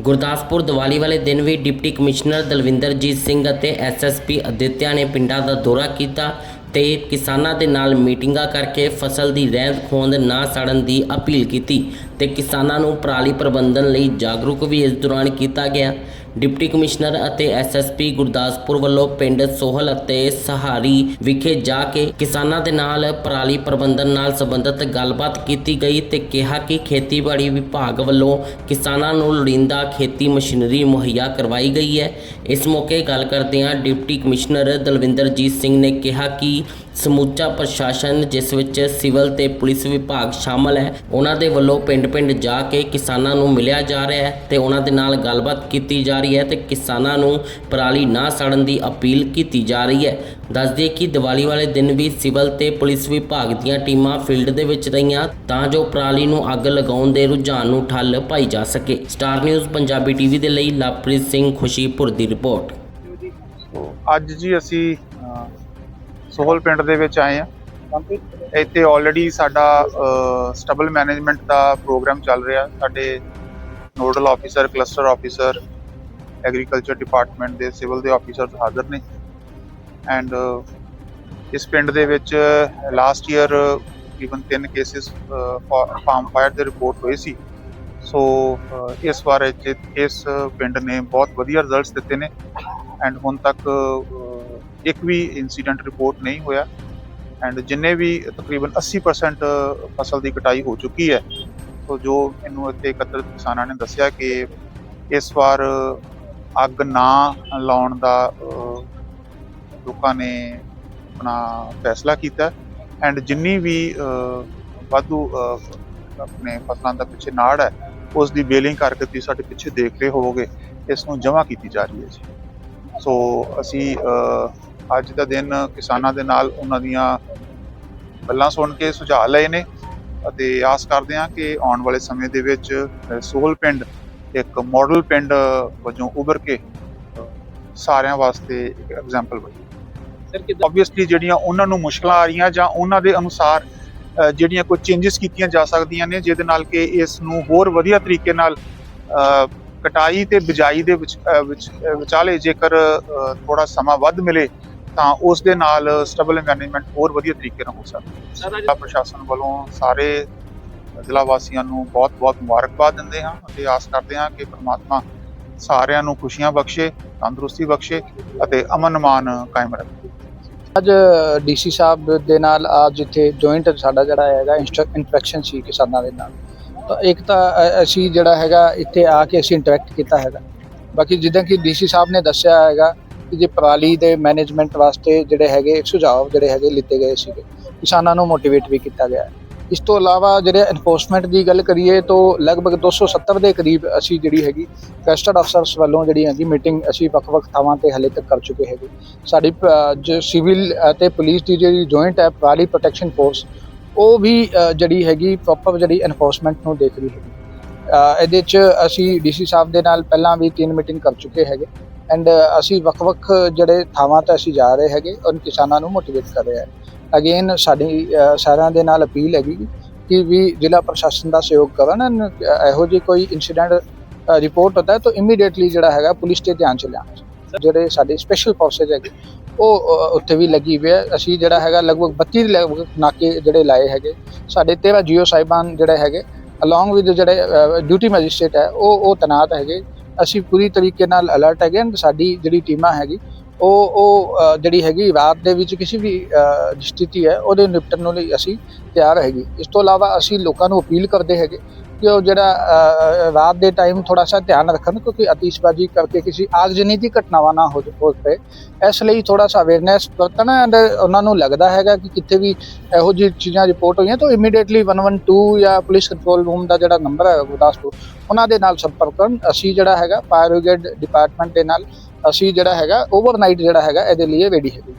ਗੁਰਦਾਸਪੁਰ ਦੀਵਾਲੀ ਵਾਲੇ ਦਿਨ ਵੀ ਡਿਪਟੀ ਕਮਿਸ਼ਨਰ ਦਲਵਿੰਦਰਜੀਤ ਸਿੰਘ ਅਤੇ ਐਸਐਸਪੀ ਅਦਿੱਤਿਆ ਨੇ ਪਿੰਡਾਂ ਦਾ ਦੌਰਾ ਕੀਤਾ ਤੇ ਕਿਸਾਨਾਂ ਦੇ ਨਾਲ ਮੀਟਿੰਗਾਂ ਕਰਕੇ ਫਸਲ ਦੀ ਰਹਿੰਦ ਖੂੰਹਦ ਨਾ ਸੜਨ ਦੀ ਅਪੀਲ ਕੀਤੀ ਤੇ ਕਿਸਾਨਾਂ ਨੂੰ ਪਰਾਲੀ ਪ੍ਰਬੰਧਨ ਲਈ ਜਾਗਰੂਕ ਵੀ ਇਸ ਦੌਰਾਨ ਕੀਤਾ ਗਿਆ। ਡਿਪਟੀ ਕਮਿਸ਼ਨਰ ਅਤੇ ਐਸਐਸਪੀ ਗੁਰਦਾਸਪੁਰ ਵੱਲੋਂ ਪਿੰਡ ਸੋਹਲ ਅਤੇ ਸਹਾਰੀ ਵਿਖੇ ਜਾ ਕੇ ਕਿਸਾਨਾਂ ਦੇ ਨਾਲ ਪਰਾਲੀ ਪ੍ਰਬੰਧਨ ਨਾਲ ਸੰਬੰਧਿਤ ਗੱਲਬਾਤ ਕੀਤੀ ਗਈ ਤੇ ਕਿਹਾ ਕਿ ਖੇਤੀਬਾੜੀ ਵਿਭਾਗ ਵੱਲੋਂ ਕਿਸਾਨਾਂ ਨੂੰ ਲੋੜੀਂਦਾ ਖੇਤੀ ਮਸ਼ੀਨਰੀ ਮੁਹੱਈਆ ਕਰਵਾਈ ਗਈ ਹੈ। ਇਸ ਮੌਕੇ ਗੱਲ ਕਰਦਿਆਂ ਡਿਪਟੀ ਕਮਿਸ਼ਨਰ ਦਲਵਿੰਦਰਜੀਤ ਸਿੰਘ ਨੇ ਕਿਹਾ ਕਿ ਸਮੁੱਚਾ ਪ੍ਰਸ਼ਾਸਨ, ਜਿਸ ਵਿੱਚ ਸਿਵਲ ਤੇ ਪੁਲਿਸ ਵਿਭਾਗ ਸ਼ਾਮਲ ਹੈ, ਉਹਨਾਂ ਦੇ ਵੱਲੋਂ ਪਿੰਡ-ਪਿੰਡ ਜਾ ਕੇ ਕਿਸਾਨਾਂ ਨੂੰ ਮਿਲਿਆ ਜਾ ਰਿਹਾ ਹੈ ਤੇ ਉਹਨਾਂ ਦੇ ਨਾਲ ਗੱਲਬਾਤ ਕੀਤੀ ਜਾ ਰਹੀ ਹੈ ਤੇ ਕਿਸਾਨਾਂ ਨੂੰ ਪਰਾਲੀ ਨਾ ਸੜਨ ਦੀ ਅਪੀਲ ਕੀਤੀ ਜਾ ਰਹੀ ਹੈ। ਦੱਸ ਦਈਏ ਕਿ ਦੀਵਾਲੀ ਵਾਲੇ ਦਿਨ ਵੀ ਸਿਵਲ ਤੇ ਪੁਲਿਸ ਵਿਭਾਗ ਦੀਆਂ ਟੀਮਾਂ ਫੀਲਡ ਦੇ ਵਿੱਚ ਰਹੀਆਂ ਤਾਂ ਜੋ ਪਰਾਲੀ ਨੂੰ ਅੱਗ ਲਗਾਉਣ ਦੇ ਰੁਝਾਨ ਨੂੰ ਠੱਲ ਪਾਈ ਜਾ ਸਕੇ। ਸਟਾਰ ਨਿਊਜ਼, ਪੰਜਾਬੀ ਟੀਵੀ ਦੇ ਲਈ ਲਵਪ੍ਰੀਤ ਸਿੰਘ ਖੁਸ਼ੀਪੁਰ ਦੀ ਰਿਪੋਰਟ। ਅੱਜ ਜੀ ਅਸੀਂ ਸੋਹਲ ਪਿੰਡ ਦੇ ਵਿੱਚ ਆਏ ਆ ਇੱਥੇ ਆਲਰੇਡੀ ਸਾਡਾ ਸਟੇਬਲ ਮੈਨੇਜਮੈਂਟ ਦਾ ਪ੍ਰੋਗਰਾਮ ਚੱਲ ਰਿਹਾ। ਸਾਡੇ nodal officer cluster officer agriculture department ਦੇ ਸਿਵਲ ਦੇ ਆਫੀਸਰਸ ਹਾਜ਼ਰ ਨੇ। ਐਂਡ ਇਸ ਪਿੰਡ ਦੇ ਵਿੱਚ ਲਾਸਟ ਈਅਰ ਤਕਰੀਬਨ ਤਿੰਨ ਕੇਸਿਸ ਫਾਰਮ ਫਾਇਰ ਦੇ ਰਿਪੋਰਟ ਹੋਏ ਸੀ। ਸੋ ਇਸ ਵਾਰ ਇੱਥੇ ਇਸ ਪਿੰਡ ਨੇ ਬਹੁਤ ਵਧੀਆ ਰਿਜ਼ਲਟਸ ਦਿੱਤੇ ਨੇ। ਐਂਡ ਹੁਣ ਤੱਕ ਇੱਕ ਵੀ ਇਨਸੀਡੈਂਟ ਰਿਪੋਰਟ ਨਹੀਂ ਹੋਇਆ। ਐਂਡ ਜਿੰਨੇ ਵੀ ਤਕਰੀਬਨ 80% ਫਸਲ ਦੀ ਕਟਾਈ ਹੋ ਚੁੱਕੀ ਹੈ। ਸੋ ਜੋ ਮੈਨੂੰ ਇੱਥੇ ਇਕੱਤਰ ਕਿਸਾਨਾਂ ਨੇ ਦੱਸਿਆ ਕਿ ਇਸ ਵਾਰ ਅੱਗ ਨਾ ਲਾਉਣ ਦਾ ਲੋਕਾਂ ਨੇ ਆਪਣਾ ਫੈਸਲਾ ਕੀਤਾ। ਐਂਡ ਜਿੰਨੀ ਵੀ ਵਾਧੂ ਆਪਣੇ ਫਸਲਾਂ ਦਾ ਪਿੱਛੇ ਨਾੜ ਹੈ ਉਸ ਦੀ ਬੇਲਿੰਗ ਕਰਕੇ ਤੁਸੀਂ ਸਾਡੇ ਪਿੱਛੇ ਦੇਖ ਰਹੇ ਹੋਵੋਗੇ ਇਸ ਨੂੰ ਜਮ੍ਹਾਂ ਕੀਤੀ ਜਾ ਰਹੀ ਹੈ ਜੀ। ਸੋ ਅਸੀਂ ਅੱਜ ਦਾ ਦਿਨ ਕਿਸਾਨਾਂ ਦੇ ਨਾਲ ਉਹਨਾਂ ਦੀਆਂ ਗੱਲਾਂ ਸੁਣ ਕੇ ਸੁਝਾਅ ਲਏ ਨੇ ਅਤੇ ਆਸ ਕਰਦੇ ਹਾਂ ਕਿ ਆਉਣ ਵਾਲੇ ਸਮੇਂ ਦੇ ਵਿੱਚ ਅਹ, ਸੋਹਲ ਪਿੰਡ ਇੱਕ ਮਾਡਲ ਪਿੰਡ ਵਜੋਂ ਉੱਭਰ ਕੇ ਸਾਰਿਆਂ ਵਾਸਤੇ ਇੱਕ ਐਗਜ਼ਾਮਪਲ ਬਣੇ। ਆਬਵੀਅਸਲੀ ਜਿਹੜੀਆਂ ਉਹਨਾਂ ਨੂੰ ਮੁਸ਼ਕਲਾਂ ਆ ਰਹੀਆਂ ਜਾਂ ਉਹਨਾਂ ਦੇ ਅਨੁਸਾਰ ਜਿਹੜੀਆਂ ਕੋਈ ਚੇਂਜਸ ਕੀਤੀਆਂ ਜਾ ਸਕਦੀਆਂ ਨੇ ਜਿਹਦੇ ਨਾਲ ਕਿ ਇਸ ਨੂੰ ਹੋਰ ਵਧੀਆ ਤਰੀਕੇ ਨਾਲ ਕਟਾਈ ਤੇ ਬਿਜਾਈ ਦੇ ਵਿੱਚ ਵਿਚਾਲੇ ਜੇਕਰ ਥੋੜਾ ਸਮਾਂ ਵੱਧ ਮਿਲੇ ਤਾਂ ਉਸ ਦੇ ਨਾਲ ਸਟੇਬਲ ਮੈਨੇਜਮੈਂਟ ਹੋਰ ਵਧੀਆ ਤਰੀਕੇ ਨਾਲ ਹੋ ਸਕਦਾ ਜ਼ਿਲ੍ਹਾ ਪ੍ਰਸ਼ਾਸਨ ਵੱਲੋਂ ਸਾਰੇ ਜ਼ਿਲ੍ਹਾ ਵਾਸੀਆਂ ਨੂੰ ਬਹੁਤ-ਬਹੁਤ ਮੁਬਾਰਕਬਾਦ ਦਿੰਦੇ ਹਾਂ ਅਤੇ ਆਸ ਕਰਦੇ ਹਾਂ ਕਿ ਪ੍ਰਮਾਤਮਾ ਸਾਰਿਆਂ ਨੂੰ ਖੁਸ਼ੀਆਂ ਬਖਸ਼ੇ, ਤੰਦਰੁਸਤੀ ਬਖਸ਼ੇ ਅਤੇ ਅਮਨ ਮਾਨ ਕਾਇਮ ਰੱਖੇ। ਅੱਜ ਡੀਸੀ ਸਾਹਿਬ ਦੇ ਨਾਲ ਆ ਜਿੱਥੇ ਜੁਆਇੰਟ ਸਾਡਾ ਜਿਹੜਾ ਹੈਗਾ ਇੰਟਰੈਕਸ਼ਨ ਸੀ ਕਿਸਾਨਾਂ ਦੇ ਨਾਲ। ਤਾਂ ਇੱਕ ਤਾਂ ਅਸੀਂ ਜਿਹੜਾ ਹੈਗਾ ਇੱਥੇ ਆ ਕੇ ਅਸੀਂ ਇੰਟਰੈਕਟ ਕੀਤਾ ਹੈਗਾ। ਬਾਕੀ ਜਿੱਦਾਂ ਕਿ ਡੀਸੀ ਸਾਹਿਬ ਨੇ ਦੱਸਿਆ ਹੈਗਾ ਕਿ ਜੇ ਪਰਾਲੀ ਦੇ ਮੈਨੇਜਮੈਂਟ ਵਾਸਤੇ ਜਿਹੜੇ ਹੈਗੇ ਸੁਝਾਅ ਜਿਹੜੇ ਹੈਗੇ ਲਿੱਤੇ ਗਏ ਸੀਗੇ, ਕਿਸਾਨਾਂ ਨੂੰ ਮੋਟੀਵੇਟ ਵੀ ਕੀਤਾ ਗਿਆ ਹੈ। ਇਸ ਤੋਂ ਇਲਾਵਾ ਜਿਹੜੇ ਐਨਫੋਰਸਮੈਂਟ ਦੀ ਗੱਲ ਕਰੀਏ ਤਾਂ ਲਗਭਗ 270 ਦੇ ਕਰੀਬ ਅਸੀਂ ਜਿਹੜੀ ਹੈਗੀ ਰਜਿਸਟਰਡ ਅਫਸਰਸ ਵੱਲੋਂ ਜਿਹੜੀ ਹੈਗੀ ਮੀਟਿੰਗ ਅਸੀਂ ਵੱਖ-ਵੱਖ ਥਾਵਾਂ ਤੇ ਹਲੇ ਤੱਕ ਕਰ ਚੁੱਕੇ ਹੈਗੇ। ਸਾਡੀ ਜੋ ਸਿਵਲ ਅਤੇ ਪੁਲਿਸ ਦੀ ਜਿਹੜੀ ਜੁਆਇੰਟ ਹੈ ਪਰਾਲੀ ਪ੍ਰੋਟੈਕਸ਼ਨ ਫੋਰਸ ਉਹ ਵੀ ਜਿਹੜੀ ਹੈਗੀ ਪ੍ਰੋਪਰ ਜਿਹੜੀ ਐਨਫੋਰਸਮੈਂਟ ਨੂੰ ਦੇਖ ਰਹੀ ਹੈਗੀ। ਇਹਦੇ 'ਚ ਅਸੀਂ ਡੀਸੀ ਸਾਹਿਬ ਦੇ ਨਾਲ ਪਹਿਲਾਂ ਵੀ ਤਿੰਨ ਮੀਟਿੰਗ ਕਰ ਚੁੱਕੇ ਹੈਗੇ ਐਂਡ ਅਸੀਂ ਵੱਖ-ਵੱਖ ਜਿਹੜੇ ਥਾਵਾਂ ਤੇ ਅਸੀਂ ਜਾ ਰਹੇ ਹੈਗੇ ਔਰ ਕਿਸਾਨਾਂ ਨੂੰ ਮੋਟੀਵੇਟ ਕਰ ਰਹੇ ਹਾਂ ਅਗੇਨ ਸਾਡੀ ਸਾਰਿਆਂ ਦੇ ਨਾਲ ਅਪੀਲ ਹੈਗੀ ਕਿ ਵੀ ਜ਼ਿਲ੍ਹਾ ਪ੍ਰਸ਼ਾਸਨ ਦਾ ਸਹਿਯੋਗ ਕਰਨ and, ਇਹੋ ਜਿਹੀ ਕੋਈ ਇਨਸੀਡੈਂਟ ਰਿਪੋਰਟ ਹੁੰਦਾ ਹੈ ਤਾਂ ਇਮੀਡੀਏਟਲੀ ਜਿਹੜਾ ਹੈਗਾ ਪੁਲਿਸ 'ਤੇ ਧਿਆਨ ਚ ਲਿਆਉਣਾ ਜਿਹੜੇ ਸਾਡੇ ਸਪੈਸ਼ਲ ਫੋਰਸਸ ਹੈਗੇ ਉਹ ਉੱਥੇ ਵੀ ਲੱਗੀ ਹੋਈ ਹੈ। ਅਸੀਂ ਜਿਹੜਾ ਹੈਗਾ ਲਗਭਗ 32 ਲਗਭਗ ਨਾਕੇ ਜਿਹੜੇ ਲਾਏ ਹੈਗੇ ਸਾਡੇ 13 ਜੀਓ ਸਾਹਿਬਾਨ ਜਿਹੜੇ ਹੈਗੇ ਅਲੋਂਗ ਵਿਦ ਜਿਹੜੇ ਡਿਊਟੀ ਮੈਜਿਸਟ੍ਰੇਟ ਹੈ ਉਹ ਉਹ ਤਨਾਤ ਹੈਗੇ। ਅਸੀਂ ਪੂਰੀ ਤਰੀਕੇ ਨਾਲ ਅਲਰਟ ਹੈਗੇ and ਸਾਡੀ ਜਿਹੜੀ ਟੀਮਾਂ ਹੈਗੀ ਉਹ ਉਹ ਜਿਹੜੀ ਹੈਗੀ ਰਾਤ ਦੇ ਵਿੱਚ ਕਿਸੇ ਵੀ ਸਥਿਤੀ ਹੈ, ਉਹਦੇ ਨਿਪਟਣ ਨੂੰ ਲਈ ਅਸੀਂ ਤਿਆਰ ਹੈਗੇ। ਇਸ ਤੋਂ ਇਲਾਵਾ ਅਸੀਂ ਲੋਕਾਂ ਨੂੰ ਅਪੀਲ ਕਰਦੇ ਹੈਗੇ ਕਿ ਉਹ ਜਿਹੜਾ ਰਾਤ ਦੇ ਟਾਈਮ ਥੋੜਾ ਸਾ ਧਿਆਨ ਰੱਖਣ ਕਿਉਂਕਿ ਅਤੀਸ਼ਬਾਜ਼ੀ ਕਰਕੇ ਕਿਸੇ ਆਗਜਨੀ ਦੀ ਘਟਨਾਵਾਂ ਨਾ ਹੋ ਹੋ ਪਏ ਇਸ ਲਈ ਥੋੜਾ ਸਾ ਅਵੇਅਰਨੈਸ ਵਰਤਣਾ ਐਂਡ ਉਹਨਾਂ ਨੂੰ ਲੱਗਦਾ ਹੈਗਾ ਕਿ ਕਿਤੇ ਵੀ ਇਹੋ ਜਿਹੀ ਚੀਜ਼ਾਂ ਰਿਪੋਰਟ ਹੋਈਆਂ ਤਾਂ ਇਮੀਡੀਏਟਲੀ 112 ਜਾਂ ਪੁਲਿਸ ਕੰਟਰੋਲ ਰੂਮ ਦਾ ਜਿਹੜਾ ਨੰਬਰ ਹੈ ਗੁਰਦਾਸਪੁਰ, ਉਹਨਾਂ ਦੇ ਨਾਲ ਸੰਪਰਕ ਕਰਨ। ਅਸੀਂ ਜਿਹੜਾ ਹੈਗਾ ਫਾਇਰ ਬ੍ਰਿਗੇਡ ਡਿਪਾਰਟਮੈਂਟ ਦੇ ਨਾਲ ਅਸੀਂ ਜਿਹੜਾ ਹੈਗਾ ਓਵਰਨਾਈਟ ਜਿਹੜਾ ਹੈਗਾ, ਇਹਦੇ ਲਈ ਰੈਡੀ ਹੈਗੇ।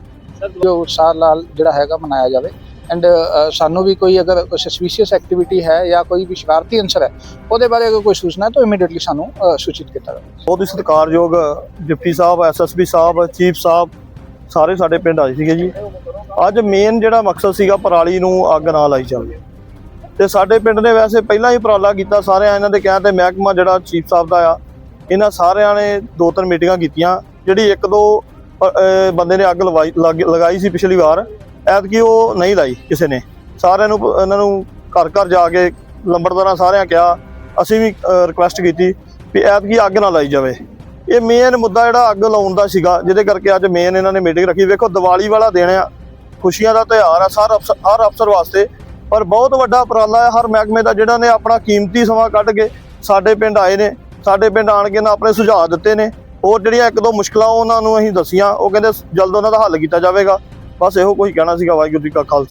ਜੋ ਸਾਲ ਲਾਲ ਜਿਹੜਾ ਹੈਗਾ ਮਨਾਇਆ ਜਾਵੇ। ਐਂਡ ਸਾਨੂੰ ਵੀ ਕੋਈ ਅਗਰ ਕੋਈ ਸਸਪੀਸ਼ੀਅਸ ਐਕਟੀਵਿਟੀ ਹੈ ਜਾਂ ਕੋਈ ਵੀ ਸ਼ਰਾਰਤੀ ਅੰਸਰ ਹੈ, ਉਹਦੇ ਬਾਰੇ ਅਗਰ ਕੋਈ ਸੂਚਨਾ ਹੈ, ਤਾਂ ਇਮੀਡੀਏਟਲੀ ਸਾਨੂੰ ਸੂਚਿਤ ਕੀਤਾ ਜਾਵੇ। ਬਹੁਤ ਹੀ ਸਤਿਕਾਰਯੋਗ ਡਿਪਟੀ ਸਾਹਿਬ, ਐਸਐਸਪੀ ਸਾਹਿਬ, ਚੀਫ ਸਾਹਿਬ, ਸਾਰੇ ਸਾਡੇ ਪਿੰਡ ਆਏ ਸੀਗੇ ਜੀ। ਅੱਜ ਮੇਨ ਜਿਹੜਾ ਮਕਸਦ ਸੀਗਾ ਪਰਾਲੀ ਨੂੰ ਅੱਗ ਨਾ ਲਾਈ ਜਾਵੇ। ਤੇ ਸਾਡੇ ਪਿੰਡ ਨੇ ਵੈਸੇ ਪਹਿਲਾਂ ਹੀ ਉਪਰਾਲਾ ਕੀਤਾ, ਸਾਰਿਆਂ ਇਹਨਾਂ ਦੇ ਕਹਿਣ ਤੇ ਮਹਿਕਮਾ ਜਿਹੜਾ ਚੀਫ ਸਾਹਿਬ ਦਾ ਆ ਇਹਨਾਂ ਸਾਰਿਆਂ ਨੇ ਦੋ ਤਿੰਨ ਮੀਟਿੰਗਾਂ ਕੀਤੀਆਂ, ਜਿਹੜੀ ਇੱਕ ਦੋ ਬੰਦੇ ਨੇ ਅੱਗ ਲਵਾਈ, ਲੱਗ- ਲਗਾਈ ਸੀ ਪਿਛਲੀ ਵਾਰ। ਐਤਕੀ ਉਹ ਨਹੀਂ ਲਾਈ ਕਿਸੇ ਨੇ। ਸਾਰਿਆਂ ਨੂੰ, ਇਹਨਾਂ ਨੂੰ ਘਰ ਘਰ ਜਾ ਕੇ ਲੰਬੜਦਾਰਾਂ ਸਾਰਿਆਂ ਕਿਹਾ, ਅਸੀਂ ਵੀ ਰਿਕੁਐਸਟ ਕੀਤੀ ਵੀ ਐਤਕੀ ਅੱਗ ਨਾ ਲਾਈ ਜਾਵੇ। ਇਹ ਮੇਨ ਮੁੱਦਾ ਜਿਹੜਾ ਅੱਗ ਲਾਉਣ ਦਾ ਸੀਗਾ, ਜਿਹਦੇ ਕਰਕੇ ਅੱਜ ਮੇਨ ਇਹਨਾਂ ਨੇ ਮੀਟਿੰਗ ਰੱਖੀ। ਵੇਖੋ, ਦੀਵਾਲੀ ਵਾਲਾ ਦਿਨ ਆ, ਖੁਸ਼ੀਆਂ ਦਾ ਤਿਉਹਾਰ ਆ ਸਾਰ ਅਫਸਰ ਹਰ ਅਫਸਰ ਵਾਸਤੇ। ਪਰ ਬਹੁਤ ਵੱਡਾ ਉਪਰਾਲਾ ਹੈ ਹਰ ਮਹਿਕਮੇ ਦਾ ਜਿਹੜਾ ਨੇ ਆਪਣਾ ਕੀਮਤੀ ਸਮਾਂ ਕੱਢ ਕੇ ਸਾਡੇ ਪਿੰਡ ਆਏ ਨੇ। ਸਾਡੇ ਪਿੰਡ ਆਣ ਕੇ ਨਾ ਆਪਣੇ ਸੁਝਾਅ ਦਿੱਤੇ ਨੇ। ਹੋਰ ਜਿਹੜੀਆਂ ਇੱਕ ਦੋ ਮੁਸ਼ਕਲਾਂ ਉਹਨਾਂ ਨੂੰ ਅਸੀਂ ਦੱਸੀਆਂ, ਉਹ ਕਹਿੰਦੇ ਜਲਦ ਉਹਨਾਂ ਦਾ ਹੱਲ ਕੀਤਾ ਜਾਵੇਗਾ। ਬਸ ਇਹੋ ਕੁਝ ਕਹਿਣਾ ਸੀਗਾ ਵਾਹਿਗੁਰੂ ਜੀ ਕਾ ਖਾਲਸਾ।